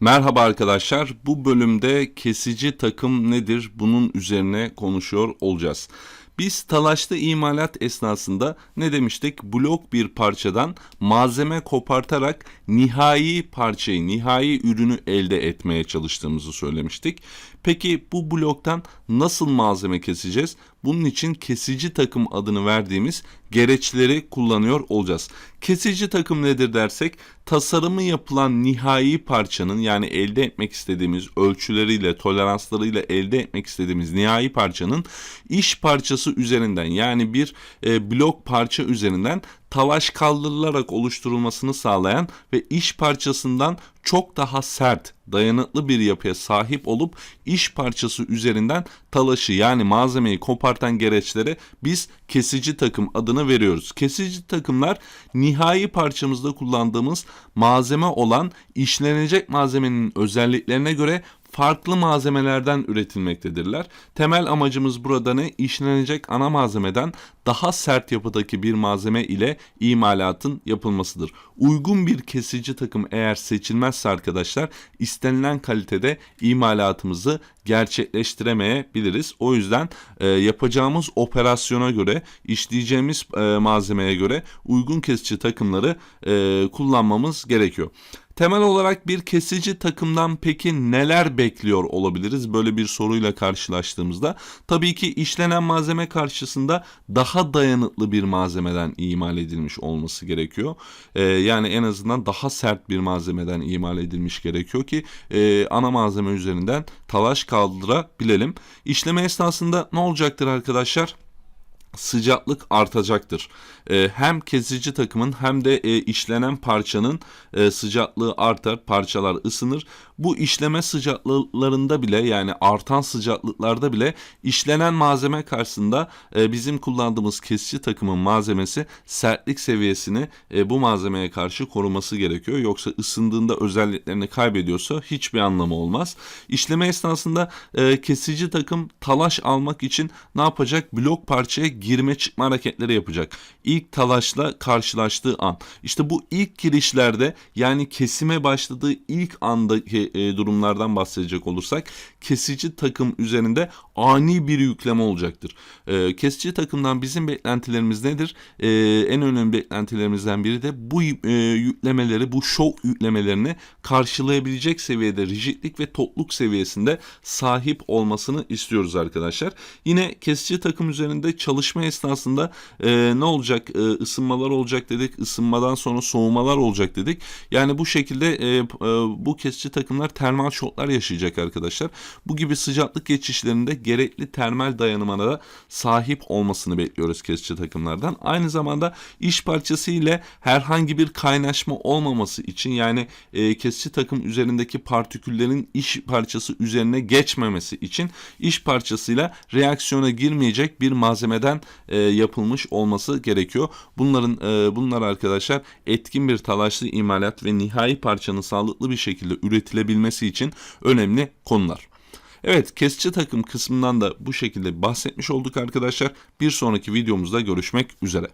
Merhaba arkadaşlar. Bu bölümde kesici takım nedir? Bunun üzerine konuşuyor olacağız. Biz talaşlı imalat esnasında ne demiştik? Blok bir parçadan malzeme kopartarak nihai parçayı, nihai ürünü elde etmeye çalıştığımızı söylemiştik. Peki bu bloktan nasıl malzeme keseceğiz? Bunun için kesici takım adını verdiğimiz gereçleri kullanıyor olacağız. Kesici takım nedir dersek tasarımı yapılan nihai parçanın yani elde etmek istediğimiz ölçüleriyle, toleranslarıyla elde etmek istediğimiz nihai parçanın iş parçası üzerinden yani bir e, blok parça üzerinden talaş kaldırılarak oluşturulmasını sağlayan ve iş parçasından çok daha sert, dayanıklı bir yapıya sahip olup iş parçası üzerinden talaşı yani malzemeyi kopartan gereçlere biz kesici takım adını veriyoruz. Kesici takımlar nihai parçamızda kullandığımız malzeme olan işlenecek malzemenin özelliklerine göre farklı malzemelerden üretilmektedirler. Temel amacımız burada ne? İşlenecek ana malzemeden daha sert yapıdaki bir malzeme ile imalatın yapılmasıdır. Uygun bir kesici takım eğer seçilmezse arkadaşlar istenilen kalitede imalatımızı gerçekleştiremeyebiliriz. O yüzden e, yapacağımız operasyona göre, işleyeceğimiz e, malzemeye göre uygun kesici takımları e, kullanmamız gerekiyor. Temel olarak bir kesici takımdan peki neler bekliyor olabiliriz böyle bir soruyla karşılaştığımızda? Tabii ki işlenen malzeme karşısında daha dayanıklı bir malzemeden imal edilmiş olması gerekiyor. Ee, yani en azından daha sert bir malzemeden imal edilmiş gerekiyor ki e, ana malzeme üzerinden talaş kaldırabilelim. İşleme esnasında ne olacaktır arkadaşlar? Sıcaklık artacaktır. E, hem kesici takımın hem de e, işlenen parçanın e, sıcaklığı artar, parçalar ısınır. Bu işleme sıcaklıklarında bile yani artan sıcaklıklarda bile işlenen malzeme karşısında e, bizim kullandığımız kesici takımın malzemesi sertlik seviyesini e, bu malzemeye karşı koruması gerekiyor. Yoksa ısındığında özelliklerini kaybediyorsa hiçbir anlamı olmaz. İşleme esnasında e, kesici takım talaş almak için ne yapacak? Blok parçaya girme çıkma hareketleri yapacak. İlk talaşla karşılaştığı an. İşte bu ilk girişlerde yani kesime başladığı ilk andaki e, durumlardan bahsedecek olursak kesici takım üzerinde ani bir yükleme olacaktır. E, kesici takımdan bizim beklentilerimiz nedir? E, en önemli beklentilerimizden biri de bu e, yüklemeleri, bu şok yüklemelerini karşılayabilecek seviyede rigidlik ve tokluk seviyesinde sahip olmasını istiyoruz arkadaşlar. Yine kesici takım üzerinde çalışma esnasında e, ne olacak? E, ısınmalar olacak dedik. Isınmadan sonra soğumalar olacak dedik. Yani bu şekilde e, e, bu kesici takımlar termal şoklar yaşayacak arkadaşlar. Bu gibi sıcaklık geçişlerinde gerekli termal dayanımına da sahip olmasını bekliyoruz kesici takımlardan. Aynı zamanda iş parçası ile herhangi bir kaynaşma olmaması için yani e, kesici takım üzerindeki partiküllerin iş parçası üzerine geçmemesi için iş parçasıyla reaksiyona girmeyecek bir malzemeden e, yapılmış olması gerekiyor. Bunların e, bunlar arkadaşlar etkin bir talaşlı imalat ve nihai parçanın sağlıklı bir şekilde üretilebilmesi için önemli konular. Evet kesici takım kısmından da bu şekilde bahsetmiş olduk arkadaşlar. Bir sonraki videomuzda görüşmek üzere.